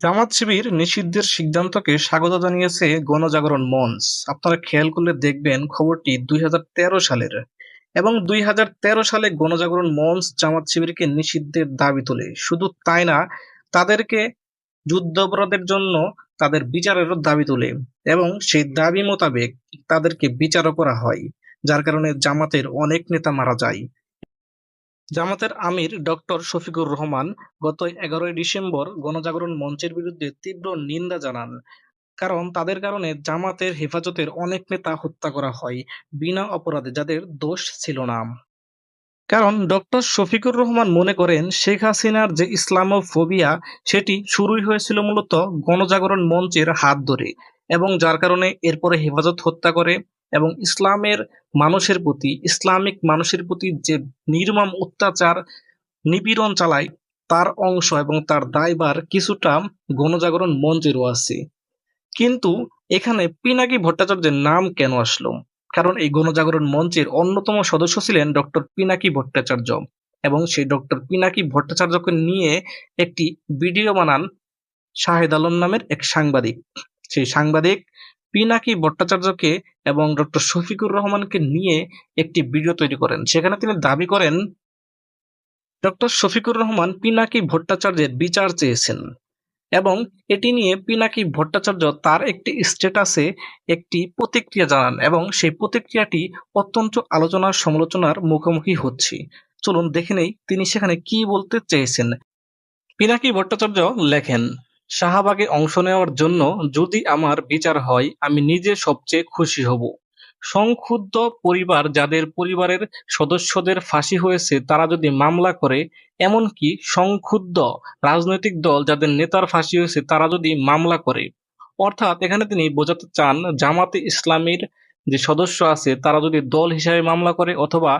জামাত শিবির নিষিদ্ধের সিদ্ধান্তকে স্বাগত জানিয়েছে গণজাগরণ মঞ্চ। আপনারা খেয়াল করলে দেখবেন খবরটি দুই হাজার তেরো সালের। এবং দুই হাজার তেরো সালে গণজাগরণ মঞ্চ জামাত শিবিরকে নিষিদ্ধের দাবি তোলে। শুধু তাই না, তাদেরকে যুদ্ধাপরাধের জন্য তাদের বিচারেরও দাবি তোলে এবং সেই দাবি মোতাবেক তাদেরকে বিচারও করা হয়, যার কারণে জামাতের অনেক নেতা মারা যায়। জামাতের আমির ডক্টর শফিকুর রহমান গত এগারোই ডিসেম্বর গণজাগরণ মঞ্চের বিরুদ্ধে তীব্র নিন্দা জানান। কারণ তাদের কারণে জামাতের হেফাজতের অনেক নেতা হত্যা করা হয় বিনা অপরাধে, যাদের দোষ ছিল না। কারণ ডক্টর শফিকুর রহমান মনে করেন শেখ হাসিনার যে ইসলামোফোবিয়া, সেটি শুরুই হয়েছিল মূলত গণজাগরণ মঞ্চের হাত ধরে এবং যার কারণে এরপরে হেফাজত হত্যা করে এবং ইসলামের মানুষের প্রতি, ইসলামিক মানুষের প্রতি যে নির্মম অত্যাচার, নিপীড়ন চালায়, তার অংশ এবং তার দায়বার কিছুটা গণজাগরণ মঞ্চেরও আছে। কিন্তু এখানে পিনাকি ভট্টাচার্যের নাম কেন আসলো? কারণ এই গণজাগরণ মঞ্চের অন্যতম সদস্য ছিলেন ডক্টর পিনাকি ভট্টাচার্য এবং সেই ডক্টর পিনাকি ভট্টাচার্যকে নিয়ে একটি ভিডিও বানান শাহেদ আলম নামের এক সাংবাদিক। সেই সাংবাদিক পিনাকি ভট্টাচার্যকে এবং ডক্টর শফিকুর রহমানকে নিয়ে একটি ভিডিও তৈরি করেন। সেখানে তিনি দাবি করেন, ডক্টর শফিকুর রহমান পিনাকি ভট্টাচার্যের বিচার চেয়েছেন এবং এটি নিয়ে পিনাকি ভট্টাচার্য তার একটি স্ট্যাটাসে একটি প্রতিক্রিয়া জানান এবং সেই প্রতিক্রিয়াটি অত্যন্ত আলোচনার সমালোচনার মুখোমুখি হচ্ছে। চলুন দেখে নেই তিনি সেখানে কি বলতে চেয়েছেন। পিনাকি ভট্টাচার্য লেখেন শাহবাগে অংশ নেওয়ার জন্য যদি আমার বিচার হয়, আমি নিজে সবচেয়ে খুশি হব। সংক্ষুব্ধ পরিবার যাদের পরিবারের সদস্যদের ফাঁসি হয়েছে, তারা যদি মামলা করে, এমনকি সংক্ষুব্ধ রাজনৈতিক দল যাদের নেতার ফাঁসি হয়েছে, তারা যদি মামলা করে। অর্থাৎ এখানে তিনি বোঝাতে চান, জামাতে ইসলামীর যে সদস্য আছে, তারা যদি দল হিসাবে মামলা করে অথবা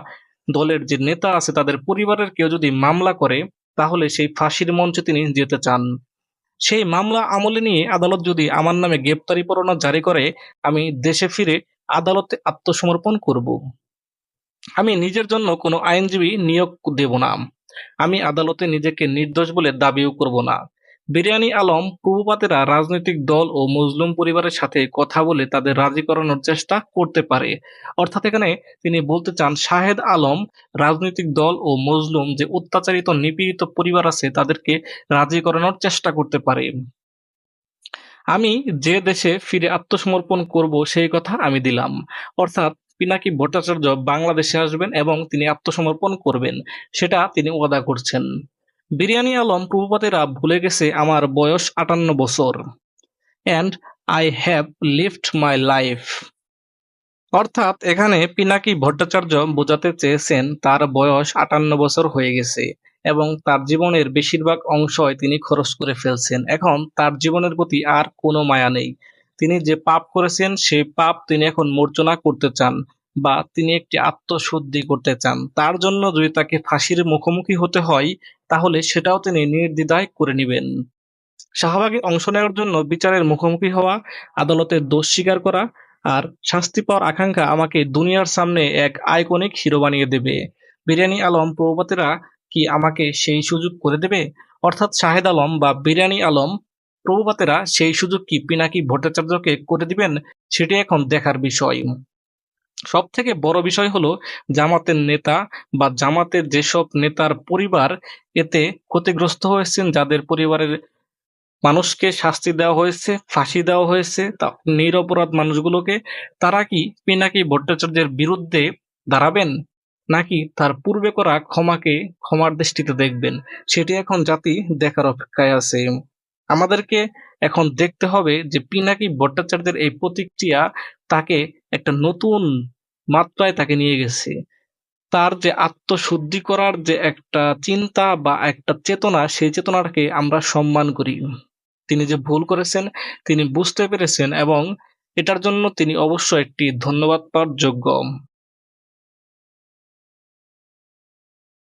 দলের যে নেতা আছে, তাদের পরিবারের কেউ যদি মামলা করে, তাহলে সেই ফাঁসির মঞ্চে তিনি যেতে চান। সেই মামলা আমলে নিয়ে আদালত যদি আমার নামে গ্রেপ্তারি পরোয়ানা জারি করে, আমি দেশে ফিরে আদালতে আত্মসমর্পণ করব। আমি নিজের জন্য কোনো আইনজীবী নিয়োগ দেব না। আমি আদালতে নিজেকে নির্দোষ বলে দাবিও করব না। বিরিয়ানি আলম পূর্বপাতেরা রাজনৈতিক দল ও মুসলিম পরিবারের সাথে কথা বলে তাদের রাজি করানোর চেষ্টা করতে পারে। অর্থাৎ এখানে তিনি বলতে চান, শাহেদ আলম রাজনৈতিক দল ও মজলুম যে অত্যাচারিত, নিপীড়িত পরিবার আছে, তাদেরকে রাজি করানোর চেষ্টা করতে পারে। আমি যে দেশে ফিরে আত্মসমর্পণ করব সেই কথা আমি দিলাম। অর্থাৎ পিনাকি ভট্টাচার্য বাংলাদেশে আসবেন এবং তিনি আত্মসমর্পণ করবেন, সেটা তিনি ওয়াদা করছেন। বিরিয়ানি আলম প্রভুপাতেরা ভুলে গেছে আমার বয়স আটান্ন বছর। And I have lived my life অর্থাৎ এখানে পিনাকি ভট্টাচার্য বোঝাতে চেয়েছেন তার বয়স আটান্ন বছর হয়ে গেছে এবং তার জীবনের বেশিরভাগ অংশই তিনি খরচ করে ফেলছেন। এখন তার জীবনের প্রতি আর কোনো মায়া নেই। তিনি যে পাপ করেছেন, সেই পাপ তিনি এখন মোর্চনা করতে চান বা তিনি একটি আত্মশুদ্ধি করতে চান। তার জন্য যদি তাকে ফাঁসির মুখোমুখি হতে হয় তাহলে সেটাও তিনি নির্দ্বিধায় করে নেবেন। শাহবাগে অংশ নেওয়ার জন্য বিচারের মুখোমুখি হওয়া, আদালতের দোষ স্বীকার করা আর শাস্তি পাওয়ার আকাঙ্ক্ষা আমাকে দুনিয়ার সামনে এক আইকনিক হিরো বানিয়ে দেবে। বিরিয়ানি আলম প্রভুপাতেরা কি আমাকে সেই সুযোগ করে দেবে? অর্থাৎ শাহেদ আলম বা বিরিয়ানি আলম প্রভুপাতেরা সেই সুযোগ কি পিনাকি ভট্টাচার্যকে করে দিবেন? সেটি এখন দেখার বিষয়। সব থেকে বড় বিষয় হলো জামাতের নেতা বা জামাতের যেসব নেতার পরিবার এতে ক্ষতিগ্রস্ত হয়েছেন, যাদের পরিবারের মানুষকে শাস্তি দেওয়া হয়েছে, ফাঁসি দেওয়া হয়েছে, তা নিরপরাধ মানুষগুলোকে, তারা কি পিনাকি ভট্টাচার্যের বিরুদ্ধে দাঁড়াবেন? নাকি তার পূর্বে করা ক্ষমাকে ক্ষমার দৃষ্টিতে দেখবেন? সেটি এখন জাতি দেখার অপেক্ষায় আছে। আমাদেরকে এখন দেখতে হবে যে পিনাকি ভট্টাচার্যের এই প্রতিক্রিয়া তাকে একটা নতুন মাত্রায় তাকে নিয়ে গেছে। তার যে আত্মশুদ্ধি করার যে একটা চিন্তা বা একটা চেতনা, সেই চেতনাটাকে আমরা সম্মান করি। তিনি যে ভুল করেছেন, তিনি বুঝতে পেরেছেন এবং এটার জন্য তিনি অবশ্য একটি ধন্যবাদ পাওয়ার যোগ্য